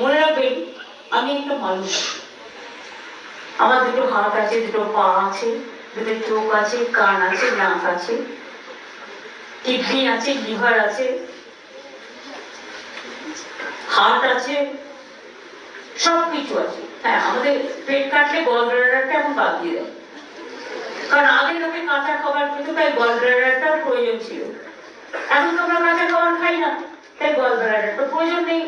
মনে রাখবেন, আমি একটা মানুষ। আমার দুটো হাত আছে, দুটো পা আছে, দুটো চোখ আছে, কান আছে, নাক আছে, কিডনি আছে, লিভার আছে, হার্ট আছে সব কিছু আছে। হ্যাঁ আমাদের পেট কাটলে গল ব্লাডারটা এখন বাদ দিয়ে দেয়। কারণ আগে লোকে কাঁচা খাবার খেত, তাই গল ব্লাডারটার প্রয়োজন ছিল। এখন তো আমরা কাঁচা খাবার খাই না, তাই গল ব্লাডারটা প্রয়োজন নেই।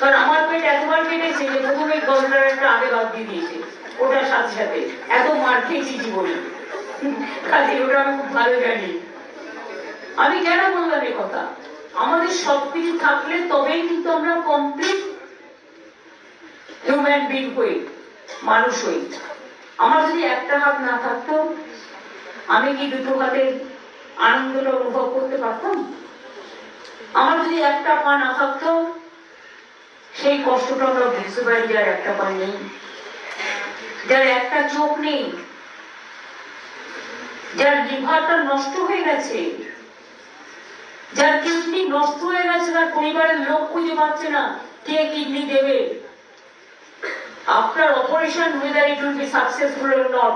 কারণ আমার পেট এতবার কেটেছে যে প্রথমে গল ব্লাডারটা আগে বাদ দিয়ে দিয়েছে। ওটার সাথে সাথে। এত মার খেয়েছি জীবনে। কাজে ওটা আমি খুব ভালো জানি। আমি কেন বললাম এই কথা? আমাদের থাকলে তবেই কিন্তু আমরা কমপ্লিট হিউম্যান বিং হই, মানুষ হই। আমার যদি একটা হাত না থাকতো, আমি কি দুটো হাতে আনন্দটা অনুভব করতে পারতাম? আমার যদি একটা পা না থাকতো সেই কষ্টটা আমরা বুঝতে পারি যার একটা পা নেই। যার একটা চোখ নেই, যার লিভারটা নষ্ট হয়ে গেছে, যার কিডনি নষ্ট হয়ে গেছে, তার পরিবারের লোক খুঁজে পাচ্ছে না, কে কিডনি দেবে? আপনার operation will be successful or not,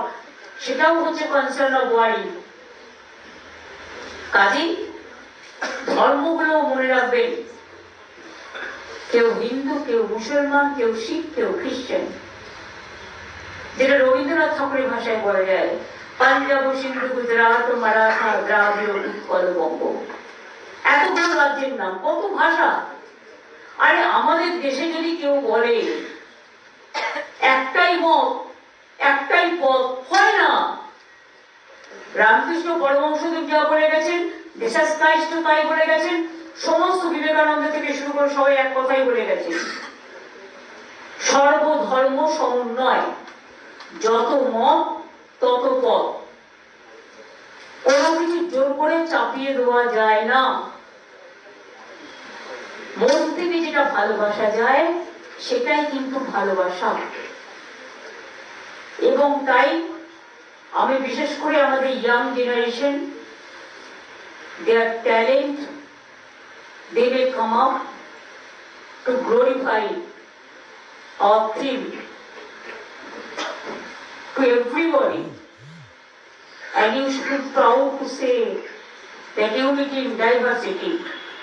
সেটাও হচ্ছে কনসার্ন অফ ওয়ারি কাজেই ধর্মগুলো মনে রাখবেন কেউ হিন্দু, কেউ মুসলমান, কেউ শিখ, কেউ খ্রিস্টান। যেটা রবীন্দ্রনাথ ঠাকুরের ভাষায় বলা যায়, পাঞ্জাব, সিন্ধু, গুজরাট, মারাঠা, দ্রাবিড় উৎকল বঙ্গ। এতগুলো রাজ্যের নাম, কত ভাষা? আরে আমাদের দেশে যদি কেউ বলে, একটাই মত, একটাই পথ, হয় না। রামকৃষ্ণ পরমহংসদেব যা বলে গেছেন দেশাস তাই বলে গেছেন থেকে সবাই এক কথাই বলে গেছেন সর্বধর্ম সমন্বয়, যত মত, তত পথ। কোনো কিছু জোর করে চাপিয়ে দেওয়া যায় না। মন থেকে যেটা ভালোবাসা যায়, সেটাই কিন্তু ভালোবাসা। এবং তাই আমি বিশেষ করে আমাদের young generation their talent may come up to glorify our theme to everybody and you should be proud to say that unity in diversity